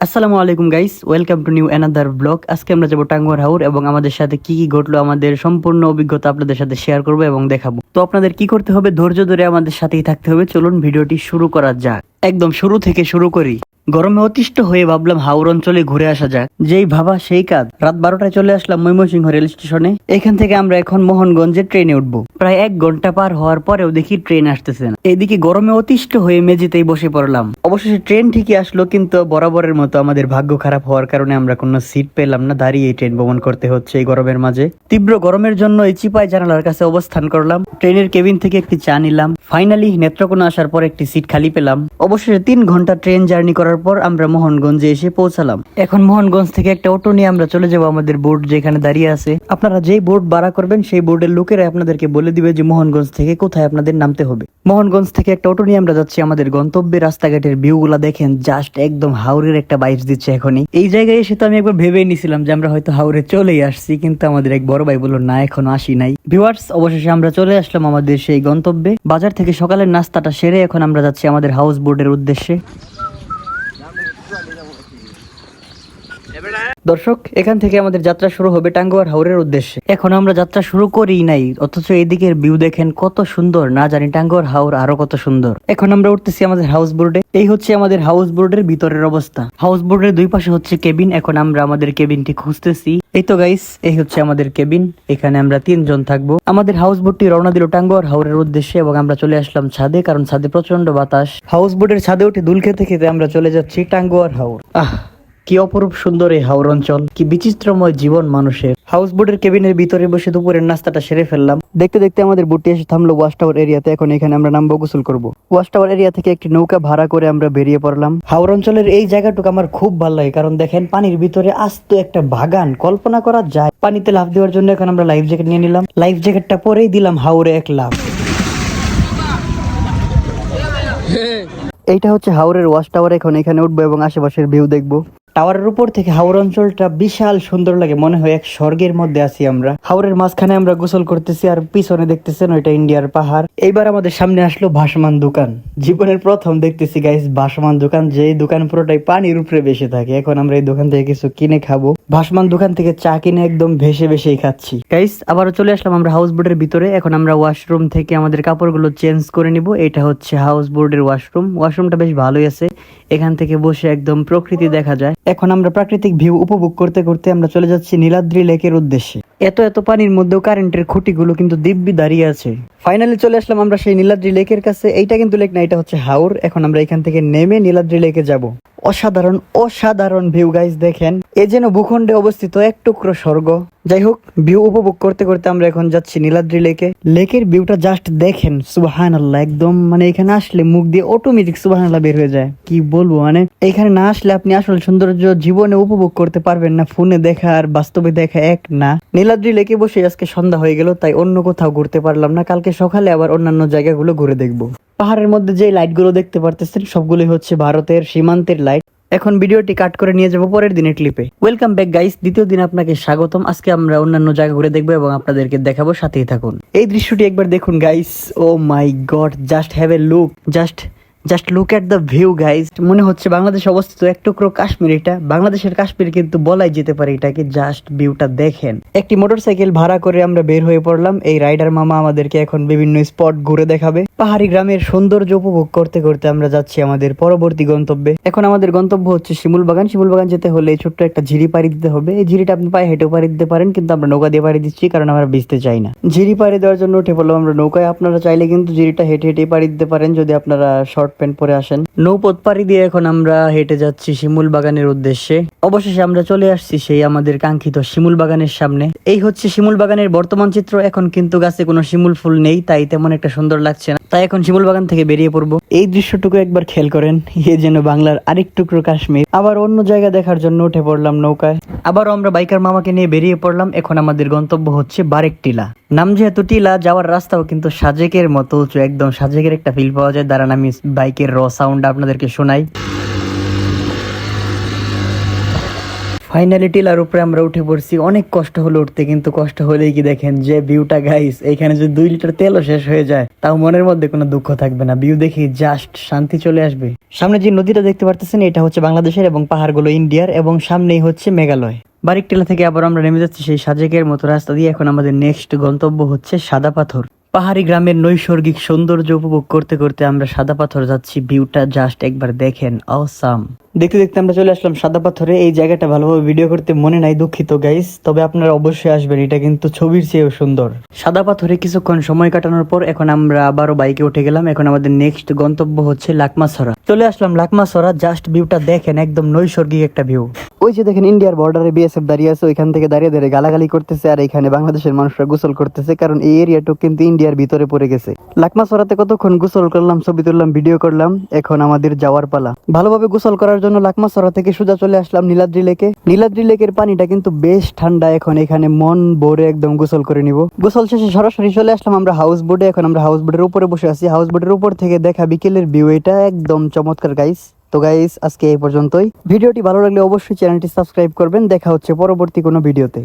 আসসালামু আলাইকুম guys welcome to new another blog আজকে আমরা যাব টাঙ্গুয়ার হাউর এবং আমাদের সাথে কি কি ঘটলো, আমাদের সম্পূর্ণ অভিজ্ঞতা আপনাদের সাথে শেয়ার করব এবং দেখাবো। তো আপনাদের কি করতে হবে? ধৈর্য ধরে আমাদের সাথেই থাকতে হবে। চলুন ভিডিওটি শুরু করা যাক। একদম শুরু থেকে শুরু করি। গরমে অতিষ্ঠ হয়ে ভাবলাম হাওর অঞ্চলে ঘুরে আসা যাক। যেই ভাবা সেই কাজ। রাত বারোটায় চলে আসলাম ময়মনসিংহ রেল স্টেশনে। এখান থেকে আমরা এখন মোহনগঞ্জে ট্রেনে উঠবো। প্রায় এক ঘণ্টা পার হওয়ার পরেও দেখি ট্রেন আসতেছে না। এদিকে গরমে অতিষ্ঠ হয়ে মেঝেতেই বসে পড়লাম। অবশেষে ট্রেন ঠিকই আসলো, কিন্তু বরাবরের মতো আমাদের ভাগ্য খারাপ হওয়ার কারণে আমরা কোনো সিট পেলাম না। দাঁড়িয়ে ট্রেন ভ্রমণ করতে হচ্ছে এই গরমের মাঝে। তীব্র গরমের জন্য এই চিপাই জানালার কাছে অবস্থান করলাম। ট্রেনের কেবিন থেকে একটি চা নিলাম। ফাইনালি নেত্রকোনা আসার পর একটি সিট খালি পেলাম। অবশেষে তিন ঘণ্টা ট্রেন জার্নি করার পর আমরা মোহনগঞ্জে এসে পৌঁছালাম। এখন মোহনগঞ্জ থেকে একটা অটো নিয়ে আমরা চলে যাব আমাদের বোর্ড যেখানে দাঁড়িয়ে আছে। আপনারা যেই বোর্ড ভাড়া করবেন, সেই বোর্ডের লোকেরা আপনাদেরকে বলে দিবে যে মোহনগঞ্জ থেকে কোথায় আপনাদের নামতে হবে। মোহনগঞ্জ থেকে একটা অটো নিয়ে আমরা যাচ্ছি আমাদের গন্তব্যে, রাস্তাঘাটের ভিউ গুলা দেখেন জাস্ট একদম হাওরের একটা বাইস দিচ্ছে এখনই। এই জায়গায় এসে তো আমি একবার ভেবেই নিছিলাম যে আমরা হয়তো হাওরে চলেই আসছি, কিন্তু আমাদের এক বড় ভাই বলল, না, এখনও আসি নাই। ভিউয়ার্স অবশেষে আমরা চলে আসলাম আমাদের সেই গন্তব্যে। বাজার থেকে সকালের নাস্তাটা সেরে এখন আমরা যাচ্ছি আমাদের হাউস বোর্ডের উদ্দেশ্যে। দর্শক, এখান থেকে আমাদের যাত্রা শুরু হবে টাঙ্গুয়ার হাওরের উদ্দেশ্যে। এখন আমরা যাত্রা শুরু করি নাই, অথচ এদিকের ভিউ দেখেন কত সুন্দর। না জানি টাঙ্গুয়ার হাওর আরও কত সুন্দর। এখন আমরা উঠতেছি আমাদের হাউস বোর্ডে এই হচ্ছে আমাদের হাউস বোর্ডের ভিতরের অবস্থা। হাউস বোর্ডের দুই পাশে হচ্ছে কেবিন এখন আমরা আমাদের কেবিনটি খুঁজতেছি। এই তো গাইস এই হচ্ছে আমাদের কেবিন এখানে আমরা তিনজন থাকব। আমাদের হাউস বোটটি রওনা দিল টাঙ্গুয়ার হাওরের উদ্দেশ্যে এবং আমরা চলে আসলাম ছাদে, কারণ ছাদে প্রচণ্ড বাতাস। হাউস বোটের ছাদে উঠে দুল খেতে খেতে আমরা চলে যাচ্ছি টাঙ্গুয়ার হাওর। আহ! কি অপরূপ সুন্দর এই হাওর অঞ্চল কি বিচিত্রময় জীবন মানুষের। হাউস বোটের কেবিনের ভিতরে বসে দুপুরের নাস্তাটা সেরে ফেললাম। দেখতে দেখতে আমাদের বুটটি এসে থামলো ওয়াশ টাওয়ার এরিয়াতে এখন এখানে আমরা নামবো গোসল করব। ওয়াশ টাওয়ার এরিয়া থেকে একটি নৌকা ভাড়া করে আমরা বেরিয়ে পড়লাম। হাওর অঞ্চলের এই জায়গাটুকু আমার খুব ভালো লাগে কারণ দেখেন পানির ভিতরে আস্ত একটা বাগান। কল্পনা করা যায় পানিতে লাফ দেওয়ার জন্য এখন আমরা লাইফ জ্যাকেট নিয়ে নিলাম। লাইফ জ্যাকেটটা পরেই দিলাম হাওরে এক লাফ। এইটা হচ্ছে হাওরের ওয়াশ টাওয়ার এখন এখানে উঠবো এবং আশেপাশের ভিউ দেখব। টাওয়ারের উপর থেকে হাওর অঞ্চলটা বিশাল সুন্দর লাগে, মনে হয় এক স্বর্গের মধ্যে আছি আমরা। হাওরের মাঝখানে আমরা গোসল করতেছি আর পিছনে দেখতেছেন ওইটা ইন্ডিয়ার পাহাড়। এইবার আমাদের সামনে আসলো ভাসমান দোকান। জীবনের প্রথম দেখতেছি গাইস ভাসমান দোকান যে দোকান পুরোটাই পানির উপরে বেশি থাকে। এখন আমরা এই দোকান থেকে কিছু কিনে খাব। ভাসমান দোকান থেকে চা কিনে একদম ভেসে ভেসেই খাচ্ছি। গাইস আবারও চলে আসলাম আমরা হাউস বোর্ডের ভিতরে। এখন আমরা ওয়াশরুম থেকে আমাদের কাপড়গুলো চেঞ্জ করে নিব। এটা হচ্ছে হাউস বোর্ডের ওয়াশরুম ওয়াশরুমটা বেশ ভালোই আছে। এখান থেকে বসে একদম প্রকৃতি দেখা যায়। এখন আমরা প্রাকৃতিক ভিউ উপভোগ করতে করতে আমরা চলে যাচ্ছি নীলাদ্রি লেকের উদ্দেশ্যে। এত এত পানির মধ্যেও কারেন্টের খুঁটিগুলো কিন্তু দিব্যি দাঁড়িয়ে আছে। ফাইনালি চলে আসলাম আমরা সেই নীলাদ্রি লেকের কাছে। এইটা কিন্তু লেক না, এটা হচ্ছে হাওর। এখন আমরা এখান থেকে নেমে নীলাদ্রি লেকে যাব। অসাধারণ অসাধারণ ভিউ গাইজ দেখেন। এ যেন ভূখণ্ডে অবস্থিত এক টুকরো স্বর্গ। যাই হোক ভিউ উপভোগ করতে করতে আমরা এখন যাচ্ছি নীলাদ্রি লেকে লেকের ভিউটা জাস্ট দেখেন সুবাহান আল্লাহ একদম মানে এখানে আসলে মুখ দিয়ে অটোমেটিক সুবাহান আল্লাহ বের হয়ে যায়। কি বলব মানে এখানে না আসলে আপনি আসলে সৌন্দর্য জীবনে উপভোগ করতে পারবেন না ফোনে দেখা আর বাস্তবে দেখা এক না। নীলাদ্রি লেকে বসে আজকে সন্ধ্যা হয়ে গেল, তাই অন্য কোথাও ঘুরতে পারলাম না। কালকে সকালে আবার অন্যান্য জায়গাগুলো ঘুরে দেখব। পাহাড়ের মধ্যে যে লাইটগুলো দেখতে পারতেছেন, সবগুলোই হচ্ছে ভারতের সীমান্তের লাইট এখন ভিডিওটি কাট করে নিয়ে যাব পরের দিনের ক্লিপে ওয়েলকাম ব্যাক গাইস দ্বিতীয় দিন আপনাকে স্বাগতম। আজকে আমরা অন্যান্য জায়গা ঘুরে দেখব এবং আপনাদেরকে দেখাবো, সাথেই থাকুন। এই দৃশ্যটি একবার দেখুন guys oh my god just have a look just just look at the view guys মনে হচ্ছে বাংলাদেশ অবস্থিত এক টুকরো কাশ্মীর এটা। বাংলাদেশের কাশ্মীর কিন্তু বলাই যেতে পারে এটাকে জাস্ট ভিউটা দেখেন। একটি মোটরসাইকেল ভাড়া করে আমরা বের হয়ে পড়লাম। এই রাইডার মামা আমাদেরকে এখন বিভিন্ন স্পট ঘুরে দেখাবে। পাহাড়ি গ্রামের সৌন্দর্য উপভোগ করতে করতে আমরা যাচ্ছি আমাদের পরবর্তী গন্তব্যে। এখন আমাদের গন্তব্য হচ্ছে শিমুল বাগান শিমুল বাগান যেতে হলে ছোট্ট একটা ঝিরি পাড়ি দিতে হবে। এই ঝিরিটা আপনি পায়ে হেঁটেও পাড়ি দিতে পারেন, কিন্তু আমরা নৌকা দিয়ে পাড়ি দিচ্ছি, কারণ আমরা ভিজতে চাই না। ঝিরি পাড়ি দেওয়ার জন্য উঠে পড়লাম আমরা নৌকায়। আপনারা চাইলে কিন্তু ঝিরিটা হেঁটে হেঁটে পাড়ি দিতে পারেন, যদি আপনারা শর্ট প্যান্ট পরে আসেন। নৌপথ পাড়ি দিয়ে এখন আমরা হেঁটে যাচ্ছি শিমুল বাগানের উদ্দেশ্যে। অবশেষে আমরা চলে আসছি সেই আমাদের কাঙ্ক্ষিত শিমুল বাগানের সামনে। এই হচ্ছে শিমুল বাগানের বর্তমান চিত্র। এখন কিন্তু গাছে কোনো শিমুল ফুল নেই, তাই তেমন একটা সুন্দর লাগছে না। তাই এখন শিমুল বাগান থেকে বেরিয়ে পড়ব। এই দৃশ্যটুকু একবার খেয়াল করেন, এ যেন বাংলার আরেক টুকরো কাশ্মীর আবার অন্য জায়গা দেখার জন্য উঠে পড়লাম নৌকায়। আবারও আমরা বাইকার মামাকে নিয়ে বেরিয়ে পড়লাম, এখন আমাদের গন্তব্য হচ্ছে বারেক টিলা। নাম যেহেতু টিলা, যাওয়ার রাস্তাও কিন্তু সাজেকের মতো উঁচু, একদম সাজেকের একটা ফিল পাওয়া যায়। দাঁড়ান, আমি বাইকের র সাউন্ড আপনাদেরকে শোনাই। ফাইনালি টিলার উপরে আমরা উঠে পড়ছি। অনেক কষ্ট হলো উঠতে, কিন্তু কষ্ট হলেই কি দেখেন, যে ভিউটা গাইস এখানে যদি দুই লিটার তেলও শেষ হয়ে যায়, তাও মনের মধ্যে কোনো দুঃখ থাকবে না। ভিউ দেখে জাস্ট শান্তি চলে আসবে। সামনে যে নদীটা দেখতে পারতেছেন, এটা হচ্ছে বাংলাদেশের এবং পাহাড়গুলো ইন্ডিয়ার এবং সামনেই হচ্ছে মেঘালয়। বারিক টিলা থেকে আবার আমরা নেমে যাচ্ছি সেই সাজেকের মতো রাস্তা দিয়ে। এখন আমাদের নেক্সট গন্তব্য হচ্ছে সাদা পাথর। পাহাড়ি গ্রামের নৈসর্গিক সৌন্দর্য উপভোগ করতে করতে আমরা সাদা পাথর যাচ্ছি, ভিউটা জাস্ট একবার দেখেন অসাম দেখতে দেখতে আমরা চলে আসলাম সাদা পাথরে, এই জায়গাটা ভালোভাবে ভিডিও করতে মনে নাই, দুঃখিত গাইস তবে আপনারা অবশ্যই আসবেন, এটা কিন্তু ছবির চেয়েও সুন্দর। সাদা পাথরে কিছুক্ষণ সময় কাটানোর পর এখন আমরা আবারও বাইকে উঠে গেলাম, এখন আমাদের নেক্সট গন্তব্য হচ্ছে লাকমাসরা চলে আসলাম লাকমাসরা জাস্ট ভিউটা দেখেন, একদম নৈসর্গিক একটা ভিউ ওই যে দেখেন ইন্ডিয়ার বর্ডারে বিএসএফ দাঁড়িয়ে আছে, ওইখান থেকে দাঁড়িয়ে দাঁড়িয়ে গালাগালি করতেছে, আর এখানে বাংলাদেশের মানুষরা গোসল করতেছে, কারণ এই এরিয়াটা কিন্তু ইন্ডিয়ার ভিতরে পড়ে গেছে। লাকমাসরাতে কতক্ষণ গোসল করলাম, ছবি তুললাম, ভিডিও করলাম, এখন আমাদের যাওয়ার পালা। ভালোভাবে গোসল করার জন্য লাকমাসরা থেকে সোজা চলে আসলাম নীলাদ্রি লেকে। নীলাদ্রি লেকের পানিটা কিন্তু বেশ ঠান্ডা, এখন এখানে মন ভরে একদম গোসল করে নিব। গোসল শেষে সরাসরি চলে আসলাম আমরা হাউস বোটে এখন আমরা হাউস বোটের উপরে বসে আছি। হাউস বোটের উপর থেকে দেখা বিকেলের ভিউ এটা একদম চমৎকার গাইস তো গাইস আজকে এই পর্যন্তই। ভিডিওটি ভালো লাগলে অবশ্যই চ্যানেলটি সাবস্ক্রাইব করবেন। দেখা হচ্ছে পরবর্তী কোনো ভিডিওতে